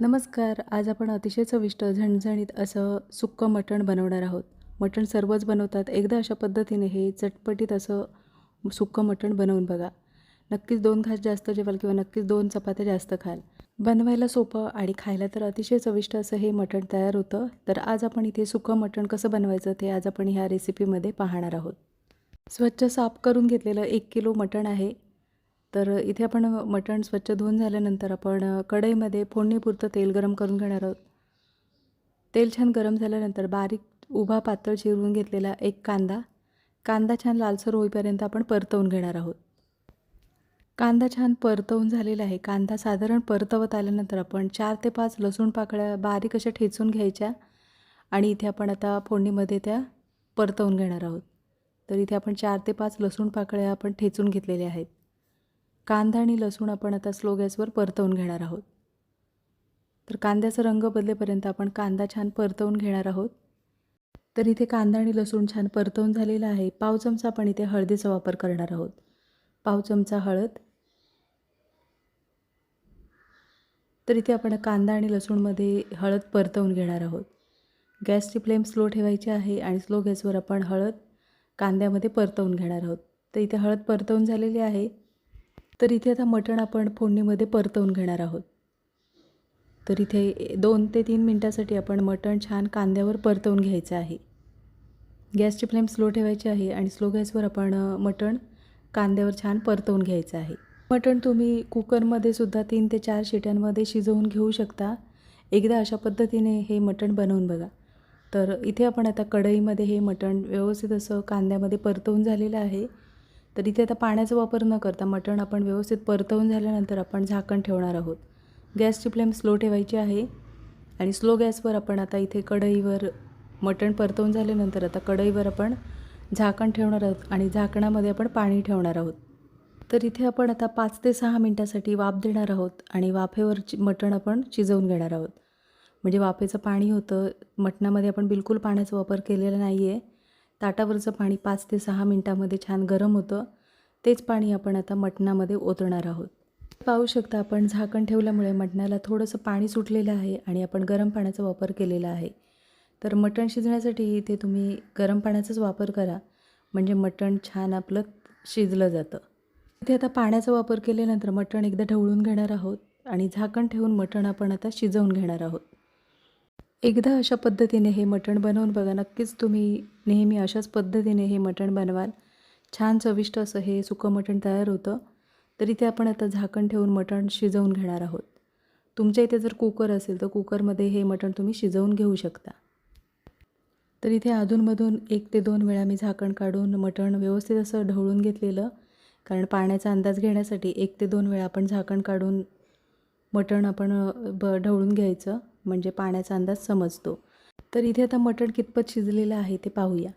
नमस्कार. आज आपण अतिशय चविष्ट झणझणीत असं सुक्कं मटण बनवणार आहोत. मटण सर्वच बनवतात. एकदा अशा पद्धतीने हे चटपटीत असं सुक्कं मटण बनवून बघा. नक्कीच दोन घास जास्त जेवाल किंवा नक्कीच दोन चपात्या जास्त खाल. बनवायला सोपं आणि खायला तर अतिशय चविष्ट असं हे मटण तयार होतं. तर आज आपण इथे सुक्कं मटण कसं बनवायचं ते आज आपण ह्या रेसिपीमध्ये पाहणार आहोत. स्वच्छ साफ करून घेतलेलं एक किलो मटण आहे. तर इथे आपण मटण स्वच्छ धुवून झाल्यानंतर आपण कढईमध्ये फोडणीपुरतं तेल गरम करून घेणार आहोत. तेल छान गरम झाल्यानंतर बारीक उभा पातळ चिरून घेतलेला एक कांदा कांदा छान लालसर होईपर्यंत आपण परतवून घेणार आहोत. कांदा छान परतवून झालेला आहे. कांदा साधारण परतवत आल्यानंतर आपण चार ते पाच लसूण पाकळ्या बारीक अशा ठेचून घ्यायच्या आणि इथे आपण आता फोडणीमध्ये त्या परतवून घेणार आहोत. तर इथे आपण चार ते पाच लसूण पाकळ्या आपण ठेचून घेतलेल्या आहेत. कांदा आणि लसूण आपण आता स्लो गॅसवर परतवून घेणार आहोत. तर कांद्याचा रंग बदलेपर्यंत आपण कांदा छान परतवून घेणार आहोत. तर इथे कांदा आणि लसूण छान परतवून झालेला आहे. पाव चमचा आपण इथे हळदीचा वापर करणार आहोत. पाव चमचा हळद. तर इथे आपण कांदा आणि लसूणमध्ये हळद परतवून घेणार आहोत. गॅसची फ्लेम स्लो ठेवायची आहे आणि स्लो गॅसवर आपण हळद कांद्यामध्ये परतवून घेणार आहोत. तर इथे हळद परतवून झालेली आहे. तर इथे आता मटण आपण फोडणीमध्ये परतवून घेणार आहोत. तर इथे दोन ते तीन मिनटासाठी आपण मटण छान कांद्यावर परतवून घ्यायचं आहे. गॅसची फ्लेम स्लो ठेवायची आहे आणि स्लो गॅसवर आपण मटण कांद्यावर छान परतवून घ्यायचं आहे. मटण तुम्ही कुकरमध्ये सुद्धा तीन ते चार शिट्यांमध्ये शिजवून घेऊ शकता. एकदा अशा पद्धतीने हे मटण बनवून बघा. तर इथे आपण आता कढईमध्ये हे मटण व्यवस्थित असं कांद्यामध्ये परतवून झालेलं आहे. तर इथे आता पाण्याचा वापर न करता मटण आपण व्यवस्थित परतवून झाल्यानंतर आपण झाकण ठेवणार आहोत. गॅसची फ्लेम स्लो ठेवायची आहे आणि स्लो गॅसवर आपण आता इथे कढईवर मटण परतवून झाल्यानंतर आता कढईवर आपण झाकण ठेवणार आहोत आणि झाकणामध्ये आपण पाणी ठेवणार आहोत. तर इथे आपण आता पाच ते सहा मिनटासाठी वाफ देणार आहोत आणि वाफेवर चि मटण आपण शिजवून घेणार आहोत. म्हणजे वाफेचं पाणी होतं मटणामध्ये आपण बिलकुल पाण्याचा वापर केलेला नाही आहे ताटावरचं पाणी पाच ते सहा मिनटामध्ये छान गरम होतं. तेच पाणी आपण आता मटणामध्ये ओतणार आहोत. पाहू शकता आपण झाकण ठेवल्यामुळे मटणाला थोडंसं पाणी सुटलेलं आहे आणि आपण गरम पाण्याचा वापर केलेला आहे. तर मटण शिजण्यासाठी इथे तुम्ही गरम पाण्याचाच वापर करा. म्हणजे मटण छान आपलं शिजलं जातं. इथे आता पाण्याचा वापर केल्यानंतर मटण एकदा ढवळून घेणार आहोत आणि झाकण ठेवून मटण आपण आता शिजवून घेणार आहोत. एकदा अशा पद्धतीने हे मटण बनवून बघा नक्कीच तुम्ही नेहमी अशाच पद्धतीने हे मटण बनवाल. छान चविष्ट असं हे सुकं मटण तयार होतं. तर इथे आपण आता झाकण ठेवून मटण शिजवून घेणार आहोत. तुमच्या इथे जर कुकर असेल तर कुकरमध्ये हे मटण तुम्ही शिजवून घेऊ शकता. तर इथे अधूनमधून एक ते दोन वेळा मी झाकण काढून मटण व्यवस्थित असं ढवळून घेतलेलं. कारण पाण्याचा अंदाज घेण्यासाठी एक ते दोन वेळा आपण झाकण काढून मटण आपण ब ढवळून घ्यायचं. म्हणजे पाण्याचा अंदाज समजतो. तर इथे आता मटण कितपत शिजलेलं आहे ते पाहूया.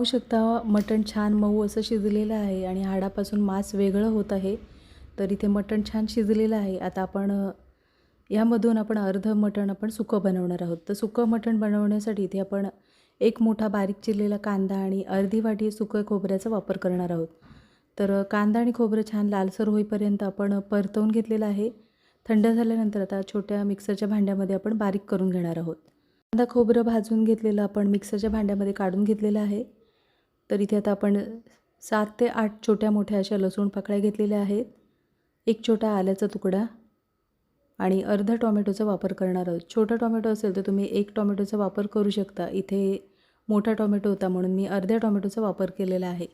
पाहू शकता मटण छान मऊ असं शिजलेलं आहे आणि हाडापासून मांस वेगळं होत आहे. तर इथे मटण छान शिजलेलं आहे. आता आपण यामधून आपण अर्धं मटण आपण सुकं बनवणार आहोत. तर सुकं मटण बनवण्यासाठी इथे आपण एक मोठा बारीक चिरलेला कांदा आणि अर्धी वाटी सुकं खोबऱ्याचा वापर करणार आहोत. तर कांदा आणि खोबरं छान लालसर होईपर्यंत आपण परतवून घेतलेलं आहे. थंड झाल्यानंतर आता छोट्या मिक्सरच्या भांड्यामध्ये आपण बारीक करून घेणार आहोत. कांदा खोबरं भाजून घेतलेलं आपण मिक्सरच्या भांड्यामध्ये काढून घेतलेलं आहे. तर इथे आता आपण सात ते आठ छोट्या मोठ्या अशा लसूण पाकळ्या घेतलेल्या आहेत. एक छोटा आल्याचा तुकडा आणि अर्धा टॉमॅटोचा वापर करणार आहोत. छोटा टॉमॅटो असेल तर तुम्ही एक टॉमॅटोचा वापर करू शकता. इथे मोठा टॉमॅटो होता म्हणून मी अर्ध्या टॉमॅटोचा वापर केलेला आहे.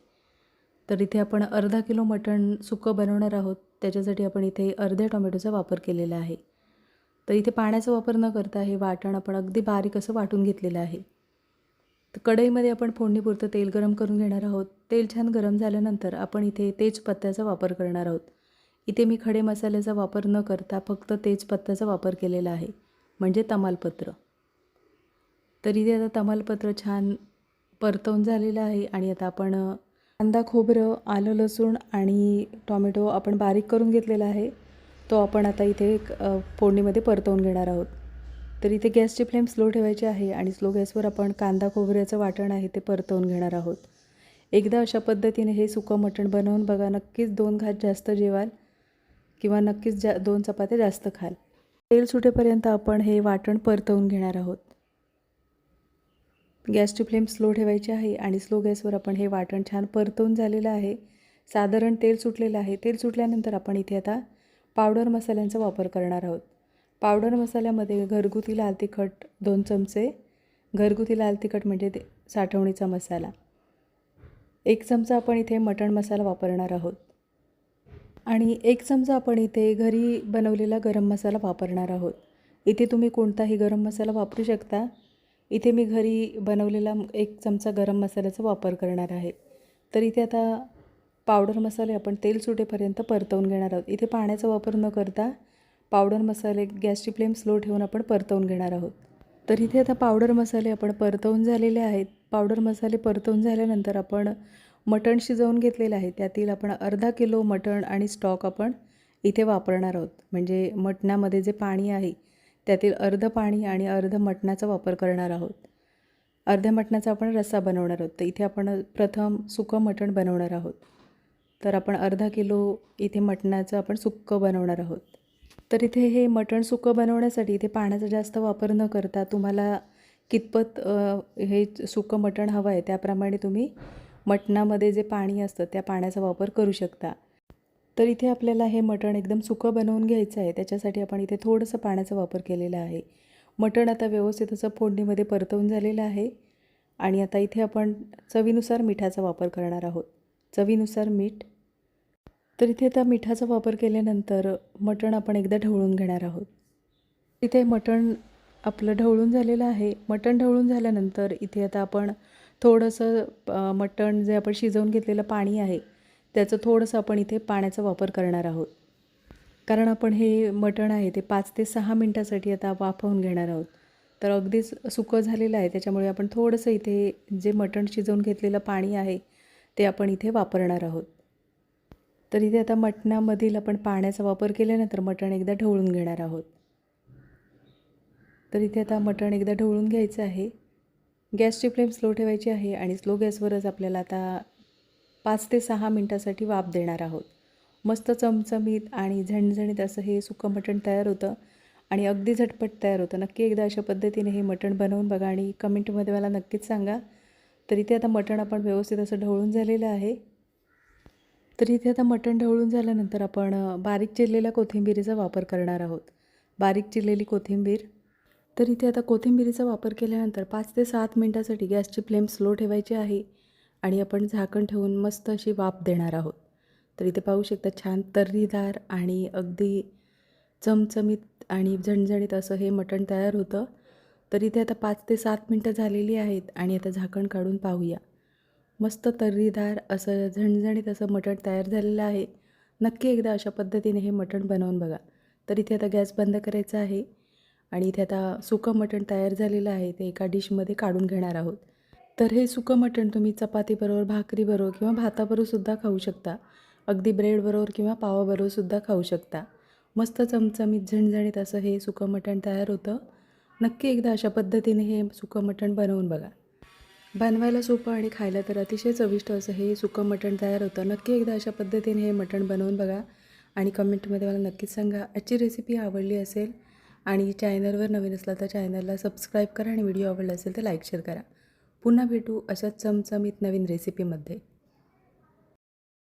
तर इथे आपण अर्धा किलो मटण सुकं बनवणार आहोत. त्याच्यासाठी आपण इथे अर्ध्या टोमॅटोचा वापर केलेला आहे. तर इथे पाण्याचा वापर न करता हे वाटण आपण अगदी बारीक असं वाटून घेतलेलं आहे. तर कढईमध्ये आपण फोडणीपुरतं तेल गरम करून घेणार आहोत. तेल छान गरम झाल्यानंतर आपण इथे तेजपत्त्याचा वापर करणार आहोत. इथे मी खडे मसाल्याचा वापर न करता फक्त तेजपत्त्याचा वापर केलेला आहे म्हणजे तमालपत्र. तर इथे आता तमालपत्र छान परतवून झालेलं आहे आणि आता आपण कांदा खोबरं आलं लसूण आणि टॉमॅटो आपण बारीक करून घेतलेला आहे. तो आपण आता इथे फोडणीमध्ये परतवून घेणार आहोत. तर इथे गॅसची फ्लेम स्लो ठेवायची आहे आणि स्लो गॅसवर आपण कांदा खोबऱ्याचं वाटण आहे ते परतवून घेणार आहोत. एकदा अशा पद्धतीने हे सुकं मटण बनवून बघा नक्कीच दोन घात जास्त जेवाल किंवा नक्कीच जा दोन चपात्या जास्त खाल. तेल सुटेपर्यंत आपण हे वाटण परतवून घेणार आहोत. गॅसची फ्लेम स्लो ठेवायची आहे आणि स्लो गॅसवर आपण हे वाटण छान परतवून झालेलं आहे. साधारण तेल सुटलेलं आहे. तेल सुटल्यानंतर आपण इथे आता पावडर मसाल्यांचा वापर करणार आहोत. पावडर मसाल्यामध्ये घरगुती लाल तिखट दोन चमचे घरगुती लाल तिखट म्हणजे ते साठवणीचा मसाला. एक चमचा आपण इथे मटण मसाला वापरणार आहोत. आणि एक चमचा आपण इथे घरी बनवलेला गरम मसाला वापरणार आहोत. इथे तुम्ही कोणताही गरम मसाला वापरू शकता. इथे मी घरी बनवलेला एक चमचा गरम मसाल्याचा वापर करणार आहे. तर इथे आता पावडर मसाले आपण तेल सुटेपर्यंत परतवून घेणार आहोत. इथे पाण्याचा वापर न करता पावडर मसाले गॅसची फ्लेम स्लो ठेवून आपण परतवून घेणार आहोत. तर इथे आता पावडर मसाले आपण परतवून झालेले आहेत. पावडर मसाले परतवून झाल्यानंतर आपण मटण शिजवून घेतलेलं आहे. त्यातील आपण अर्धा किलो मटण आणि स्टॉक आपण इथे वापरणार आहोत. म्हणजे मटणामध्ये जे पाणी आहे त्यातील अर्धं पाणी आणि अर्ध मटणाचा वापर करणार आहोत. अर्ध्या मटणाचा आपण रस्सा बनवणार आहोत. तर इथे आपण प्रथम सुकं मटण बनवणार आहोत. तर आपण अर्धा किलो इथे मटणाचं आपण सुक्कं बनवणार आहोत. तर इथे हे मटण सुकं बनवण्यासाठी इथे पाण्याचा जास्त वापर न करता तुम्हाला कितपत हे सुकं मटण हवं आहे त्याप्रमाणे तुम्ही मटणामध्ये जे पाणी असतं त्या पाण्याचा वापर करू शकता. तर इथे आपल्याला हे मटण एकदम सुकं बनवून घ्यायचं आहे. त्याच्यासाठी आपण इथे थोडंसं पाण्याचा वापर केलेला आहे. मटण आता व्यवस्थित असं फोडणीमध्ये परतवून झालेलं आहे. आणि आता इथे आपण चवीनुसार मिठाचा वापर करणार आहोत. चवीनुसार मीठ. तर इथे आता मिठाचा वापर केल्यानंतर मटण आपण एकदा ढवळून घेणार आहोत. इथे मटण आपलं ढवळून झालेलं आहे. मटण ढवळून झाल्यानंतर इथे आता आपण थोडंसं मटण जे आपण शिजवून घेतलेलं पाणी आहे त्याचं थोडंसं आपण इथे पाण्याचा वापर करणार आहोत. कारण आपण हे मटण आहे ते पाच ते सहा मिनटासाठी आता वाफवून घेणार आहोत. तर अगदीच सुकं झालेलं आहे त्याच्यामुळे आपण थोडंसं इथे जे मटण शिजवून घेतलेलं पाणी आहे ते आपण इथे वापरणार आहोत. तर इथे आता मटणामधील आपण पाण्याचा वापर केल्यानंतर मटण एकदा ढवळून घेणार आहोत. तर इथे आता मटण एकदा ढवळून घ्यायचं आहे. गॅसची फ्लेम स्लो ठेवायची आहे आणि स्लो गॅसवरच आपल्याला आता पाच ते सहा मिनटासाठी वाफ देणार आहोत. मस्त चमचमीत आणि झणझणीत असं हे सुकं मटण तयार होतं आणि अगदी झटपट तयार होतं. नक्की एकदा अशा पद्धतीने हे मटण बनवून बघा आणि कमेंटमध्ये मला नक्कीच सांगा. तर इथे आता मटण आपण व्यवस्थित असं ढवळून झालेलं आहे. तर इथे आता मटण ढवळून झाल्यानंतर आपण बारीक चिरलेल्या कोथिंबिरीचा वापर करणार आहोत. बारीक चिरलेली कोथिंबीर. तर इथे आता कोथिंबिरीचा वापर केल्यानंतर पाच ते सात मिनटासाठी गॅसची फ्लेम स्लो ठेवायची आहे. आणि आपण झाकण ठेवून मस्त अशी वाफ देणार आहोत. तर इथे पाहू शकता छान तर्रीदार आणि अगदी चमचमीत आणि झणझणीत असं हे मटण तयार होतं. तर इथे आता पाच ते सात मिनटं झालेली आहेत आणि आता झाकण काढून पाहूया. मस्त तर्रीदार असं झणझणीत असं मटण तयार झालेलं आहे. नक्की एकदा अशा पद्धतीने हे मटण बनवून बघा. तर इथे आता गॅस बंद करायचा आहे आणि इथे आता सुकं मटण तयार झालेलं आहे ते एका डिशमध्ये काढून घेणार आहोत. तर हे सुकं मटण तुम्ही चपातीबरोबर भाकरीबरोबर किंवा भाताबरोबरसुद्धा खाऊ शकता. अगदी ब्रेडबरोबर किंवा पावाबरोबरसुद्धा खाऊ शकता. मस्त चमचमीत झणझणीत असं हे सुकं मटण तयार होतं. नक्की एकदा अशा पद्धतीने हे सुकं मटण बनवून बघा. बनवायला सोपं आणि खायला तर अतिशय चविष्ट असं हे सुकं मटण तयार होतं. नक्की एकदा अशा पद्धतीने हे मटण बनवून बघा आणि कमेंटमध्ये मला नक्कीच सांगा. आजची रेसिपी आवडली असेल आणि चॅनलवर नवीन असला तर चॅनलला सबस्क्राईब करा आणि व्हिडिओ आवडला असेल तर लाईक शेअर करा. पुन्हा भेटू अशाच चमचमीत नवीन रेसिपीमध्ये